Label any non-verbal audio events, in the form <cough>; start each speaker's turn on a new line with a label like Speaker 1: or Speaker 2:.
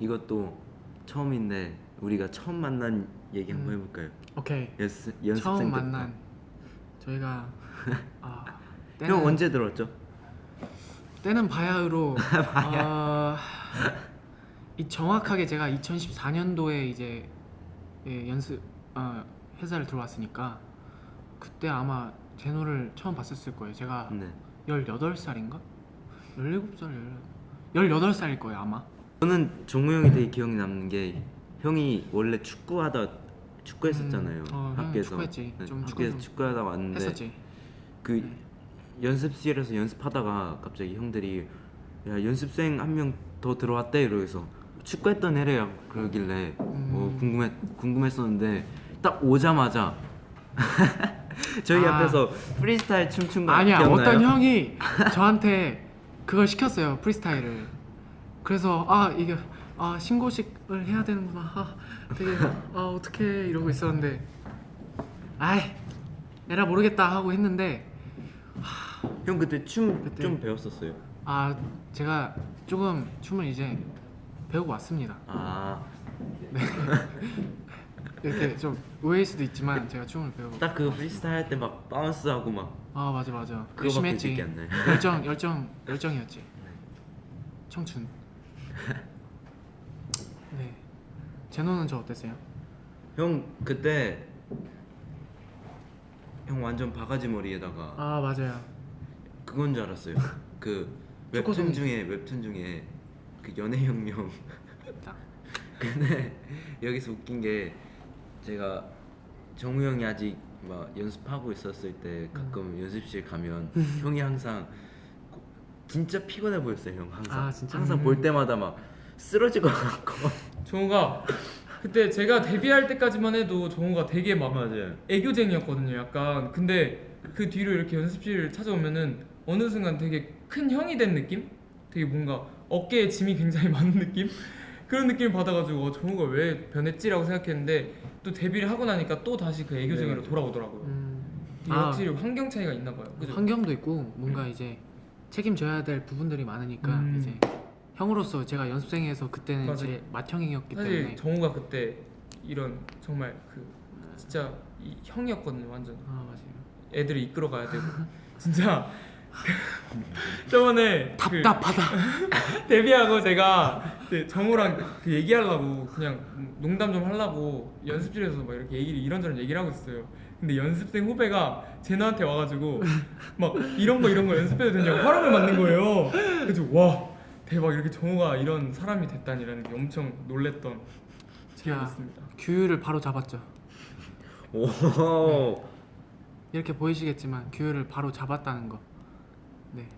Speaker 1: 이것도 처음인데 우리가 처음 만난 얘기 한번
Speaker 2: 음.
Speaker 1: 해볼까요?
Speaker 2: 오케이.
Speaker 1: 연습 연습생
Speaker 2: 처음
Speaker 1: 때부터.
Speaker 2: 만난 저희가 <laughs> 아,
Speaker 1: 형 언제 들었죠?
Speaker 2: 때는 바야흐로 <laughs> 어, 이 정확하게 제가 2014년도에 이제 예, 연습 어, 회사를 들어왔으니까 그때 아마 제노를 처음 봤었을 거예요. 제가
Speaker 1: 네.
Speaker 2: 18살인가? 17살, 18살일 거예요, 아마.
Speaker 1: 저는 종우 형이 되게 기억에 남는 게 형이 원래 축구하다 축구했었잖아요
Speaker 2: 음, 어, 형이
Speaker 1: 학교에서
Speaker 2: 축구했지.
Speaker 1: 네,
Speaker 2: 좀
Speaker 1: 학교에서
Speaker 2: 좀
Speaker 1: 축구하다 왔는데
Speaker 2: 했었지.
Speaker 1: 그
Speaker 2: 네.
Speaker 1: 연습실에서 연습하다가 갑자기 형들이 야 연습생 한 명 더 들어왔대 이러면서 축구했던 애래야 그러길래 뭐
Speaker 2: 음.
Speaker 1: 궁금했 궁금했었는데 딱 오자마자 <laughs> 저희
Speaker 2: 아.
Speaker 1: 앞에서 프리스타일 춤춘 거
Speaker 2: 아니야,
Speaker 1: 기억나요?
Speaker 2: 어떤 형이 <laughs> 저한테 그걸 시켰어요, 프리스타일을. 그래서 아, 이게 아, 신고식을 해야 되는구나. 아, 되게 아, 어떻게 이러고 있었는데 아이, 에라 모르겠다 하고 했는데
Speaker 1: 형 그때 춤
Speaker 2: 그때-
Speaker 1: 좀 배웠었어요.
Speaker 2: 아, 제가 조금 춤을 이제 배우고 왔습니다.
Speaker 1: 아, <laughs>
Speaker 2: 이렇게 좀 의외일 수도 있지만 제가 춤을 배우고
Speaker 1: 딱그 프리스타일 할 때 막 바운스 하고 막
Speaker 2: 아 맞아 맞아
Speaker 1: 그거밖에
Speaker 2: 했지
Speaker 1: 기억이 안 나요.
Speaker 2: 열정 열정 열정이었지 <laughs> 청춘 <laughs> 네 제노는 저 어땠어요?
Speaker 1: 형 그때 형 완전 바가지 머리에다가
Speaker 2: 아 맞아요
Speaker 1: 그건 줄 알았어요. <laughs> 그 웹툰
Speaker 2: 초코송.
Speaker 1: 중에 웹툰 중에 그 연애혁명.
Speaker 2: 딱. <laughs>
Speaker 1: 근데 여기서 웃긴 게 제가 정우 형이 아직 막 연습하고 있었을 때 가끔
Speaker 2: 음.
Speaker 1: 연습실 가면 형이 항상 고- 진짜 피곤해 보였어요 형 항상.
Speaker 2: 아, 진짜?
Speaker 1: 항상
Speaker 2: 음.
Speaker 1: 볼 때마다 막 쓰러질 것 같고.
Speaker 3: 종우가 그때 제가 데뷔할 때까지만 해도 종우가 되게 막
Speaker 1: 맞아요.
Speaker 3: 애교쟁이였거든요 약간 근데 그 뒤로 이렇게 연습실 찾아오면은 어느 순간 되게 큰 형이 된 느낌? 되게 뭔가 어깨에 짐이 굉장히 <laughs> 많은 느낌? 그런 느낌을 받아가지고 어, 종우가 왜 변했지라고 생각했는데 또 데뷔를 하고 나니까 또 다시 그 애교쟁이로
Speaker 1: 네.
Speaker 3: 돌아오더라고요
Speaker 2: 음,
Speaker 3: 이게
Speaker 2: 아,
Speaker 3: 확실히 환경 차이가 있나 봐요 그죠?
Speaker 2: 환경도 있고 뭔가 이제 책임져야 될 부분들이 많으니까
Speaker 3: 음.
Speaker 2: 이제 형으로서 제가 연습생에서 그때는
Speaker 3: 맞아.
Speaker 2: 제 맏형이었기
Speaker 3: 사실
Speaker 2: 때문에.
Speaker 3: 정우가 그때 이런 정말 그 진짜 이 형이었거든요 완전.
Speaker 2: 아 맞아요.
Speaker 3: 애들을 이끌어 가야 되고. <laughs> 진짜. <laughs> 저번에 그
Speaker 2: 답답하다. <laughs>
Speaker 3: 데뷔하고 제가 그 정우랑 그 얘기하려고 그냥 농담 좀 하려고 연습실에서 막 이렇게 얘기를 이런저런 얘기를 하고 있어요. 근데 연습생 후배가 제노한테 와가지고 막 이런 거 이런 거 연습해도 되냐고 허락을 받는 거예요. 그래서 와 대박 이렇게 정우가 이런 사람이 됐다니라는 게 엄청 놀랬던 기억이
Speaker 2: 야.
Speaker 3: 있습니다.
Speaker 2: 규율을 바로 잡았죠
Speaker 1: 오.
Speaker 2: 이렇게 보이시겠지만 규율을 바로 잡았다는 거. 네.